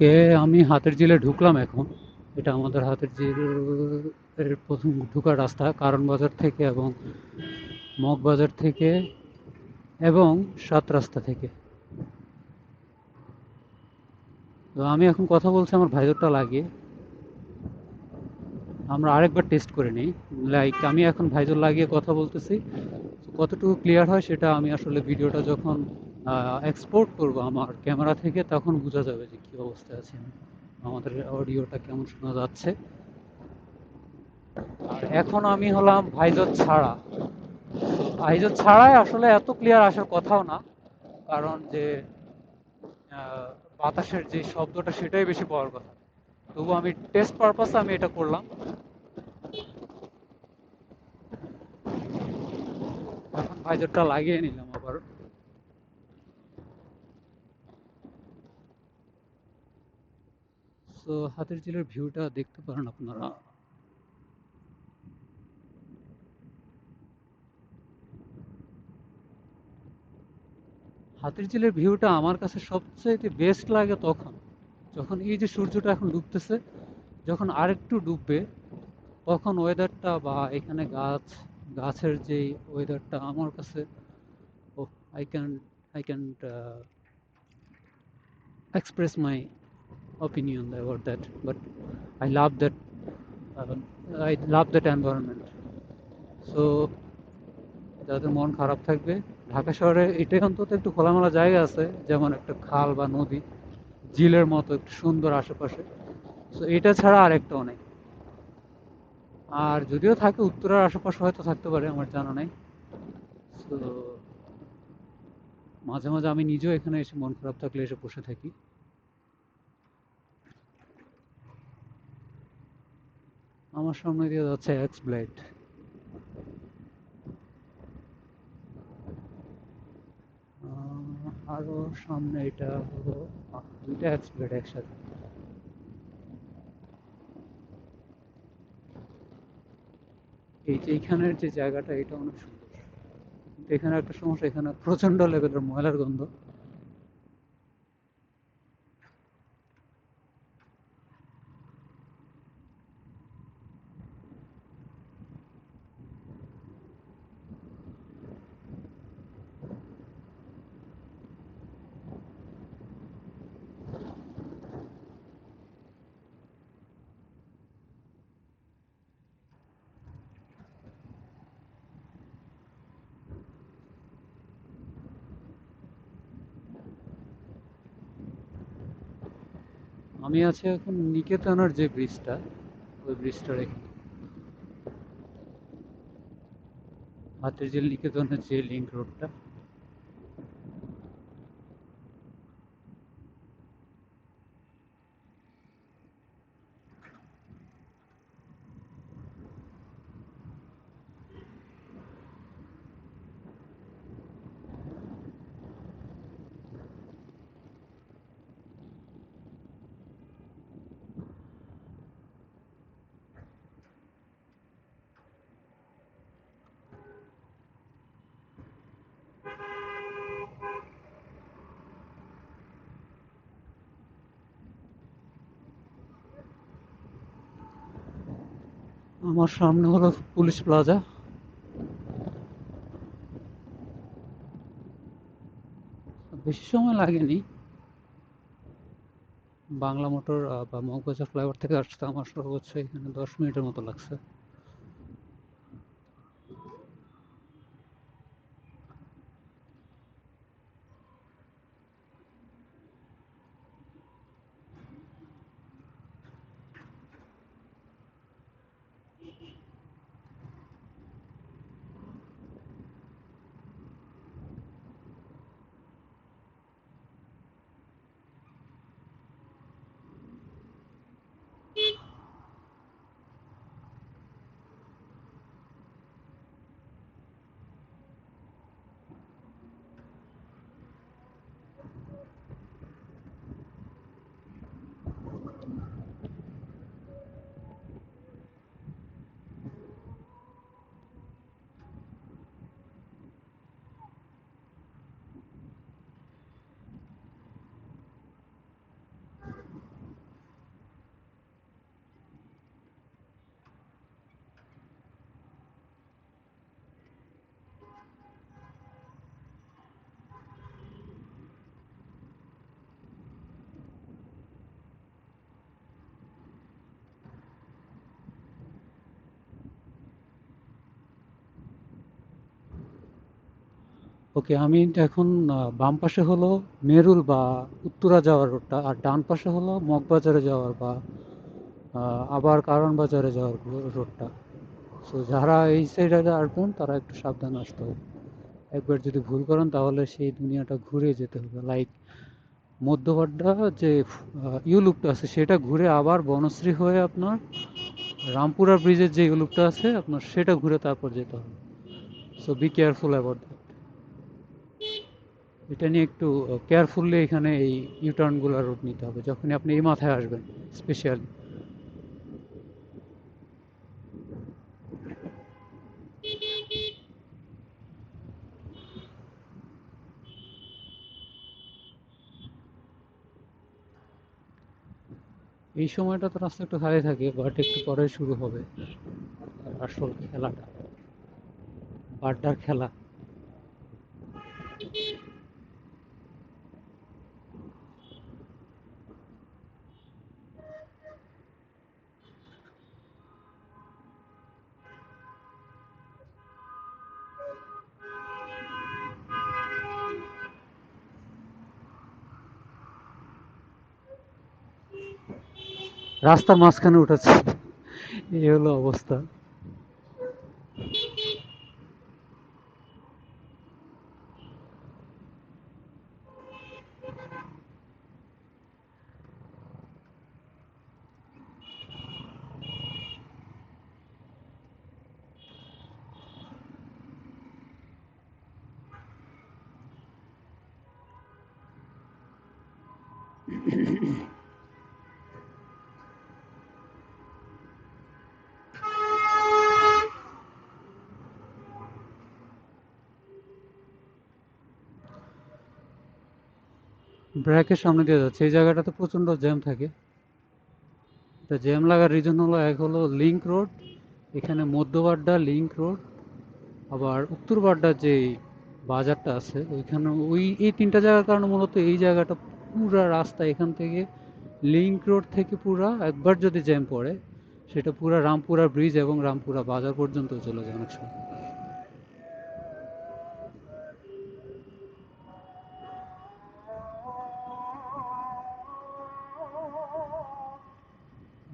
ওকে আমি হাতের জিলে ঢুকলাম এখন। এটা আমাদের হাতের জিল এর প্রথম ঢুকার রাস্তা, কারণ বাজার থেকে এবং মগবাজার থেকে এবং সাত রাস্তা থেকে। তো আমি এখন কথা বলছি আমার ভাইজরটা লাগিয়ে। আমরা আরেকবার টেস্ট করে নিই। লাইক আমি এখন ভাইজর লাগিয়ে কথা বলতেছি। কতটুকু ক্লিয়ার হয় সেটা আমি আসলে ভিডিওটা যখন এক্সপোর্ট করব আমার ক্যামেরা থেকে, তখন বোঝা যাবে যে কী অবস্থায় আছে আমি। আমাদের অডিওটা কেমন শোনা যাচ্ছে। আর এখন আমি হলাম ভাইজর ছাড়া। ভাইজর ছাড়াই আসলে এত ক্লিয়ার আসার কথাও না, কারণ যে বাতাসের যে শব্দটা সেটাই বেশি পাওয়ার কথা। তবু আমি টেস্ট পারপাসে আমি এটা করলাম। এখন ভাইজরটা লাগিয়ে নিলাম। সো হাতের ঝিলের ভিউটা দেখতে পারেন আপনারা। হাতির ঝিলের ভিউটা আমার কাছে সবচেয়ে বেস্ট লাগে তখন, যখন এই যে সূর্যটা এখন ডুবতেছে, যখন আরেকটু ডুববে, তখন ওয়েদারটা বা এখানে গাছ, গাছের যে ওয়েদারটা আমার কাছে ও I can I can express my opinion about that but i love that uh, i love that environment. So যাদের মন খারাপ থাকবে ঢাকা শহরে এটাই অন্তত একটু খোলামেলা জায়গা আছে যেমন একটা খাল বা নদী ঝিলের মতো একটু সুন্দর আশেপাশে। তো এটা ছাড়া আর একটাও নেই। আর যদিও থাকে উত্তরার আশেপাশে হয়তো থাকতে পারে আমার জানা নেই। তো মাঝে মাঝে আমি নিজেও এখানে এসে মন খারাপ থাকলে এসে বসে থাকি। আমার সামনে দিয়ে যাচ্ছে এক্স ব্লেড আরও সামনে এটা হলো দুইটা এক্স ব্লেড একসাথে। এই যে এইখানের যে জায়গাটা, এটা অনেক সুন্দর। এখানে একটা সমস্যা, এখানে প্রচণ্ড লেভেলের ময়লার গন্ধ। আমি আছি এখন নিকেতনের যে ব্রিজটা ওই ব্রিজটার এখানে। হাতের যে নিকেতনের যে লিঙ্ক রোডটা আমার সামনে হলো পুলিশ প্লাজা। বেশি সময় লাগেনি। বাংলা মোটর বা মগবাজার ফ্লাইওভার থেকে আসতে আমার সর্বোচ্চ এখানে দশ মিনিটের মতো লাগছে। ওকে, আমি এখন বাম পাশে হলো মেরুল বা উত্তরা যাওয়ার রোডটা আর ডান পাশে হলো মগবাজারে যাওয়ার বা আবার কারণ বাজারে যাওয়ার রোডটা সো যারা এই সাইডে আসবেন, তারা একটু সাবধানে আসতে হবে। একবার যদি ভুল করেন, তাহলে সেই দুনিয়াটা ঘুরে যেতে হবে। লাইক মধ্যপাড্ডা যে ইউলুপটা আছে, সেটা ঘুরে আবার বনশ্রী হয়ে আপনার রামপুরা ব্রিজের যে ইউলুপটা আছে, আপনার সেটা ঘুরে তারপর যেতে হবে। So be careful about that এটা নিয়ে একটু কেয়ারফুললি এখানে এই ইউটার্নগুলো রুট নিতে হবে, যখনই আপনি এই মাথায় আসবেন স্পেশালি এই সময়টা তো রাস্তা একটু খালি থাকে বাট একটু পরে শুরু হবে, আসল খেলাটা। বাড্ডার খেলা। রাস্তার মাঝখানে উঠেছে। এই হলো অবস্থা। ব্র্যাকের সামনে দিয়ে যাচ্ছে। এই জায়গাটাতে প্রচণ্ড জ্যাম থাকে। এটা জ্যাম লাগার রিজন হলো, এক হলো লিঙ্ক রোড এখানে মধ্যবাড্ডা লিঙ্ক রোড আবার উত্তর বাড্ডার যে বাজারটা আছে, ওইখানে ওই, এই তিনটা জায়গার কারণে মূলত এই জায়গাটা পুরা রাস্তা এখান থেকে লিঙ্ক রোড থেকে পুরা একবার যদি জ্যাম পড়ে, সেটা পুরা রামপুরা ব্রিজ এবং রামপুরা বাজার পর্যন্ত চলে যায় অনেক সময়।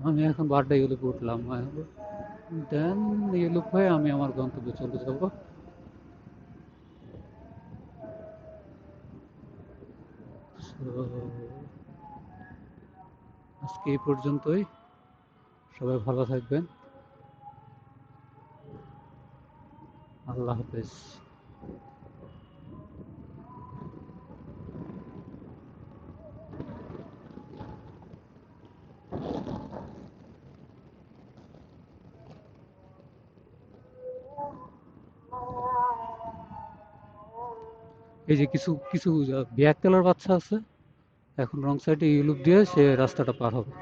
আমি এখন বাড্ডা ইউলুপে উঠলাম দেন ইউলুপ হয়ে আমি আমার গন্তব্যে চলে যাব আজকে এই পর্যন্তই। সবাই ভালো থাকবেন। আল্লাহ হাফেজ। এই যে কিছু কিছু ব্যাক কালার বাচ্চা আছে, এখন রং সাইডে ইউলুপ দিয়ে সে রাস্তাটা পার হবে